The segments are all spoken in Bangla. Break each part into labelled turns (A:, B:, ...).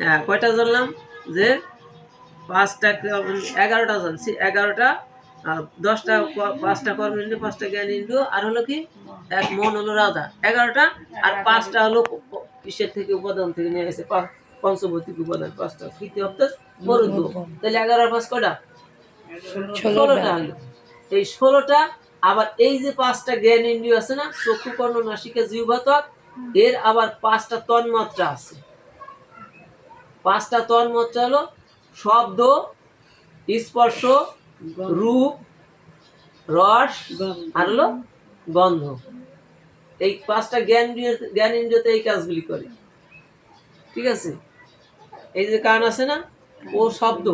A: হ্যাঁ কয়টা জানলাম? যে পাঁচটা এগারোটা জানছি। এগারোটা দশটা পাঁচটা কর্ম ইন্দ্রিয় পাঁচটা জ্ঞান ইন্দ্রিয় আর হলো কি এক মন হলো রাজা। এগারোটা আর পাঁচটা হলো কিসের থেকে উপাদান থেকে নিয়ে এসে পা- উপাদান পাঁচটা। তৃতীয় অর্থাৎ মরুদ্র তাহলে এগারো পাঁচ কয়টা? ষোলোটা হলো। এই ষোলোটা আবার এই যে পাঁচটা জ্ঞান ইন্দ্রিয় আছে না চক্ষু কর্ণ নাসিকা জিহ্বাতক এর আবার পাঁচটা তন্মাত্রা আছে। পাঁচটা তন্মাত্রা হলো শব্দ স্পর্শ রূপ রস আর হলো গন্ধ। এই পাঁচটা জ্ঞান জ্ঞান ইন্দ্রিয়তে এই কাজগুলি করে। ঠিক আছে? এই যে কান আছে না? ও শব্দ।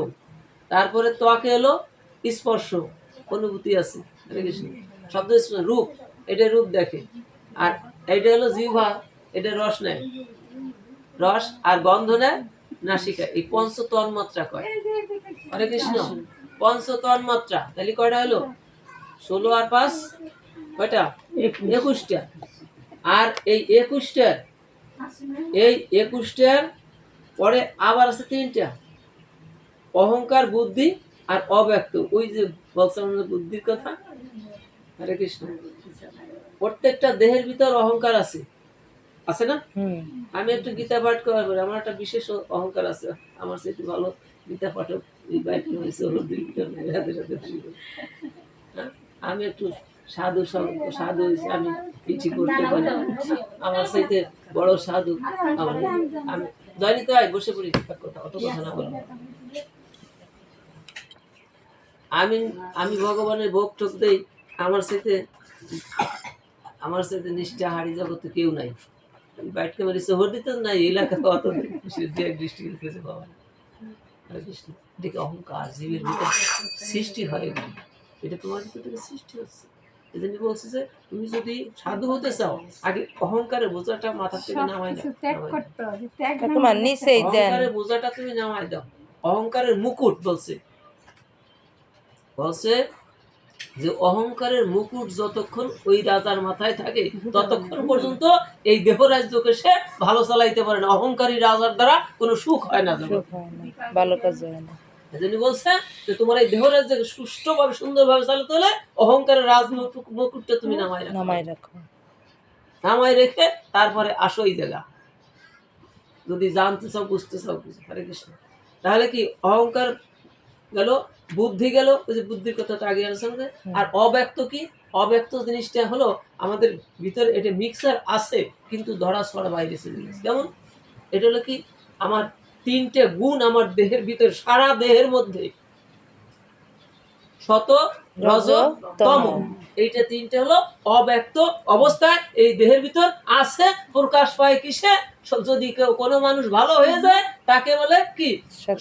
A: তারপরে ত্বকে হলো স্পর্শ অনুভূতি আছে। শব্দ রূপ এটা রূপ দেখে। আর এটা হলো জিহ্বা এটা রস নেয়। রস আর গন্ধ নেয় নাসিকা এই পঞ্চ তন্মাত্রা কয়? হরে কৃষ্ণ। পঞ্চ তন্মাত্রা তাহলে কয়টা হলো? ষোলো আর পাঁচ? কয়টা? একুশটা। আর এই একুশটার এই একুশটার পরে আবার আছে তিনটা। অহংকার বুদ্ধি আর অব্যক্ত। ওই যে বলছিলাম বুদ্ধির কথা? হরে কৃষ্ণ। প্রত্যেকটা দেহের ভিতর অহংকার আছে। আছে না? আমি একটু গীতা পাঠ করার পরে আমার একটা বিশেষ অহংকার আছে। আমার সেটি ভালো গীতা পাঠক হয়েছে হলো দুই হ্যাঁ? আমি একটু সাধু সাধু হয়েছি আমি কিছু করতে পারি আমার সাথে বড় সাধু আমার আমি দৈনিক আয় বসে পড়ি কথা অত কথা না বলব আমি আমি ভগবানের ভোগ ঠোক দেই আমার সাথে আমার সাথে নিষ্ঠা হারি জগতে কেউ নাই। শহর দিতে নাই এলাকা অত দৃষ্টি রেখেছে বাবা। কৃষ্ণ দেখে অহংকার জীবের ভিতরে সৃষ্টি হয় এটা তোমার ভিতর থেকে সৃষ্টি হচ্ছে। এই জন্য বলছে যে তুমি যদি সাধু হতে চাও আগে অহংকারের বোঝাটা মাথা থেকে নামাই দাও।
B: তোমার নিচেই
A: অহংকারের বোঝাটা তুমি নামাই দাও। অহংকারের মুকুট বলছে। বলছে যে অহংকারের মুকুট যতক্ষণ ওই রাজার মাথায় থাকে ততক্ষণ পর্যন্ত এই দেহ রাজ্যকে সে ভালো চালাইতে পারে না। অহংকারী রাজার দ্বারা কোনো সুখ হয় না
B: ভালো কাজ হয় না।
A: বলছে যে তোমার এই সুষ্ঠুভাবে সুন্দরভাবে চালাতে হলে অহংকারের রাজ মুকুটটা তুমি নামাই রাখো।
B: রাখো।
A: রেখে তারপরে আসো এই জায়গা। যদি জানতে চাও বুঝতে চাও কিছু হরে কৃষ্ণ। তাহলে কি অহংকার গেল বুদ্ধি গেল ওই যে বুদ্ধির কথাটা আগে আলোচনা করে। আর অব্যক্ত কি? অব্যক্ত জিনিসটা হলো আমাদের ভিতরে এটা মিক্সার আছে কিন্তু ধরা ছড়া বাইরে গেছে। যেমন এটা হলো কি? আমার তিনটে গুণ আমার দেহের ভিতরে সারা দেহের মধ্যে। শত রজ তম এইটা তিনটে হলো অব্যক্ত অবস্থায় এই দেহের ভিতর আছে প্রকাশ পায় কিসে? যদি কেউ কোনো মানুষ ভালো হয়ে যায় তাকে বলে কি?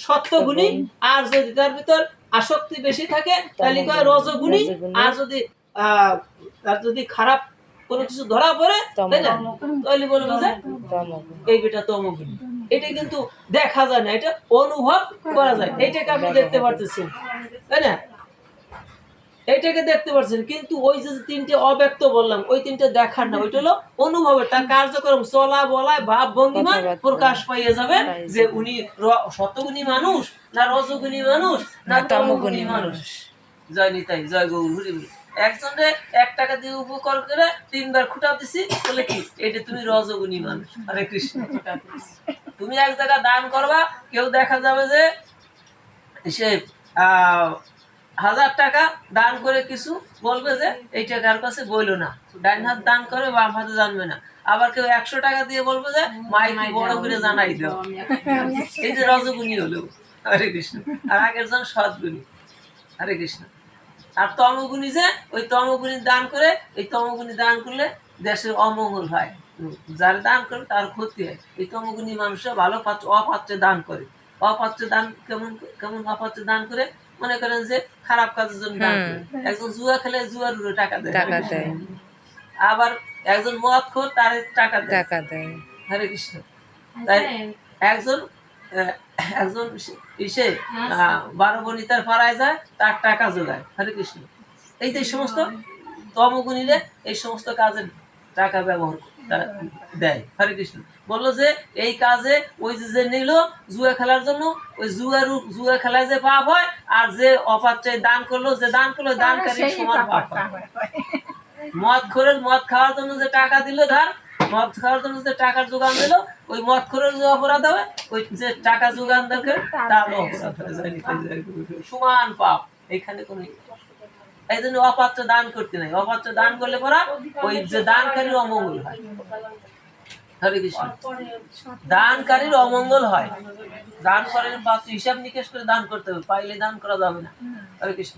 A: সত্যগুণী। আর যদি তার ভিতর আসক্তি বেশি থাকে তাহলে কয় রজগুণী। আর যদি আহ, তার যদি খারাপ কোনো কিছু ধরা পড়ে তাই না? তাহলে বলবে যে এই বেটা তমগুণী। এটা কিন্তু দেখা যায় না এটা অনুভব করা যায়। এটাকে আপনি দেখতে পারতেছেন তাই না? এইটাকে দেখতে পাচ্ছেন কিন্তু ওই যে তিনটে অব্যক্ত বললাম ওই তিনটে দেখার না ওইটা হলো অনুভবের তার কার্যক্রম চলা বলায় ভাব ভঙ্গিমা প্রকাশ পাইয়ে যাবে যে উনি শতগুণী মানুষ না রজগুণী মানুষ না তমগুণী মানুষ। জয় নিতাই জয় গৌর হরি একজনে এক টাকা দিয়ে উপকার করে তিনবার খুঁটা দিছি বলে কি এটা তুমি রজগুণী মানুষ। আরে কৃষ্ণ। তুমি এক জায়গা দান করবা কেউ দেখা যাবে যে সে আহ, হাজার টাকা দান করে কিছু বলবে যে এই টাকার কাছে বইলো না। ডাইন হাত দান করে বাম হাতে জানবে না। আবার কেউ একশো টাকা দিয়ে বলবে যে মাইক বড় করে জানাই দাও। এই যে রজগুণী হলো। হরে কৃষ্ণ। আর আগের জন সৎগুণী হরে কৃষ্ণ। আর তমগুণী যে ওই তমগুণী দান করে এই তমগুণী দান করলে দেশের অমঙ্গল হয়। যার দান করে তার ক্ষতি হয়। এই তমগুণী মানুষরা ভালো পাত্র অপাত্রে দান করে। অপাত্রে দান কেমন কেমন অপাত্রে দান করে মনে করেন যে খারাপ কাজের জন্য দান করে। একজন জুয়া খেলে জুয়ার উপরে টাকা দেয়।
B: টাকা দেয়।
A: আবার একজন মদ খোর তার টাকা দেয়।
B: টাকা দেয়।
A: হরে কৃষ্ণ। তাই একজন একজন ইসে আহ, বারো বনিতার পাড়ায় যায় তার টাকা জোগায়। হরে কৃষ্ণ। এই তো এই সমস্ত। তমগুণীরে এই সমস্ত কাজে টাকা ব্যবহার করে। দেয়। হরে কৃষ্ণ। বলল যে এই কাজে ওই যে যে নিল জুয়া খেলার জন্য ওই জুয়ার জুয়া খেলায় যে পাপ হয় আর যে অপাত্রে দান করল যে দান করল দানকারী সমান পাপ হয়। মদ খোরের মদ খাওয়ার জন্য যে টাকা দিল ধার মদ খাওয়ার জন্য যে টাকার যোগান দিল ওই মদ খোরের যে অপরাধ হবে ওই যে টাকা যোগান দেখে তারও অপরাধ হয়ে সমান পাপ। এখানে কোনো এই জন্য অপাত্র দান করতে নাই। অপাত্র দান করলে পরা ওই যে দানকারীর অমঙ্গল হয়। হরে কৃষ্ণ। দানকারীর অমঙ্গল হয়। দান করেন হিসাব নিকেশ করে দান করতে হবে। পাইলে দান করা যাবে না। হরে কৃষ্ণ।